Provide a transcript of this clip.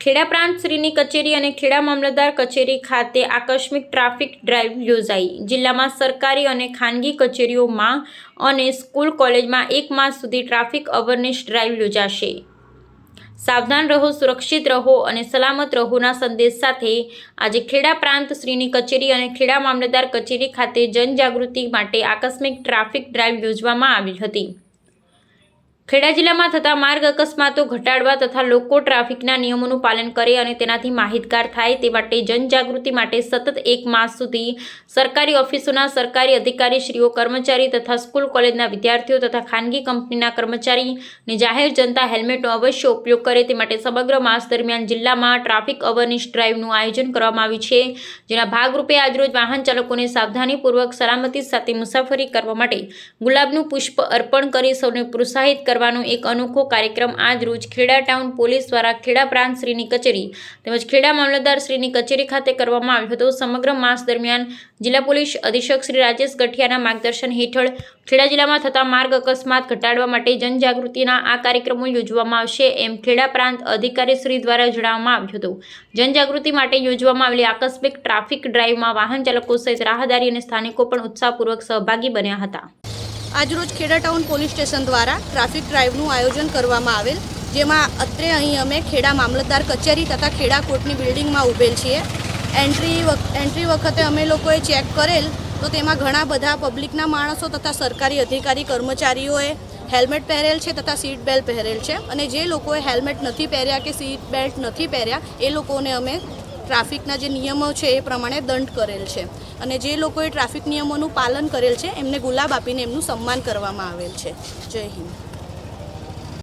ખેડા પ્રાંત શ્રીની કચેરી અને ખેડા મામલતદાર કચેરી ખાતે આકસ્મિક ટ્રાફિક ડ્રાઈવ યોજાઈ. જિલ્લામાં સરકારી અને ખાનગી કચેરીઓમાં અને સ્કૂલ કોલેજમાં એક માસ સુધી ટ્રાફિક અવેરનેસ ડ્રાઈવ યોજાશે. સાવધાન રહો, સુરક્ષિત રહો અને સલામત રહોના સંદેશ સાથે આજે ખેડા પ્રાંત શ્રીની કચેરી અને ખેડા મામલતદાર કચેરી ખાતે જનજાગૃતિ માટે આકસ્મિક ટ્રાફિક ડ્રાઈવ યોજવામાં આવી હતી. ખેડા જિલ્લામાં થતા માર્ગ અકસ્માતો ઘટાડવા તથા લોકો ટ્રાફિકના નિયમોનું પાલન કરે અને તેનાથી માહિતગાર થાય તે માટે જનજાગૃતિ માટે સતત એક માસ સુધી સરકારી ઓફિસોના સરકારી અધિકારીશ્રીઓ, કર્મચારી તથા સ્કૂલ કોલેજના વિદ્યાર્થીઓ તથા ખાનગી કંપનીના કર્મચારી અને જાહેર જનતા હેલ્મેટનો અવશ્ય ઉપયોગ કરે તે માટે સમગ્ર માસ દરમિયાન જિલ્લામાં ટ્રાફિક અવેરનેસ ડ્રાઈવનું આયોજન કરવામાં આવ્યું છે, જેના ભાગરૂપે આજરોજ વાહન ચાલકોને સાવધાનીપૂર્વક સલામતી સાથે મુસાફરી કરવા માટે ગુલાબનું પુષ્પ અર્પણ કરી સૌને પ્રોત્સાહિત કરવાનો એક અનોખો કાર્યક્રમ આજ રોજ ખેડા ટાઉન પોલીસ દ્વારા ખેડા પ્રાંત શ્રીની કચેરી તેમજ ખેડા મામલતદાર શ્રીની કચેરી ખાતે કરવામાં આવ્યો હતો. સમગ્ર માસ દરમિયાન જિલ્લા પોલીસ અધિક્ષક શ્રી રાજેશ ગઠિયાના માર્ગદર્શન હેઠળ ખેડા જિલ્લામાં થતા માર્ગ અકસ્માત ઘટાડવા માટે જનજાગૃતિના આ કાર્યક્રમો યોજવામાં આવશે એમ ખેડા પ્રાંત અધિકારી શ્રી દ્વારા જણાવવામાં આવ્યું હતું. જનજાગૃતિ માટે યોજવામાં આવેલી આકસ્મિક ટ્રાફિક ડ્રાઇવમાં વાહન ચાલકો સહિત રાહદારી અને સ્થાનિકો પણ ઉત્સાહપૂર્વક સહભાગી બન્યા હતા. આજરોજ Kheda town police station traffic traffic ડ્રાઈવનું આયોજન કરવામાં આવેલ, જેમાં અત્રે અહીં અમે ખેડા મામલતદાર કચેરી તથા ખેડા કોર્ટની બિલ્ડિંગમાં ઉભેલ છીએ. એન્ટ્રી એન્ટ્રી વખતે અમે લોકોએ ચેક કરેલ, તો તેમાં ઘણા બધા પબ્લિકના માણસો તથા સરકારી અધિકારી કર્મચારીઓએ હેલ્મેટ પહેરેલ છે તથા સીટ બેલ્ટ પહેરેલ છે. અને જે લોકોએ હેલ્મેટ નથી પહેર્યા કે સીટ બેલ્ટ નથી પહેર્યા, એ લોકોને અમે ટ્રાફિકના જે નિયમો છે એ પ્રમાણે દંડ કરેલ છે. અને જે લોકોએ ટ્રાફિક નિયમોનું પાલન કરેલ છે, એમને ગુલાબ આપીને એમનું સન્માન કરવામાં આવેલ છે. જય હિન્દ.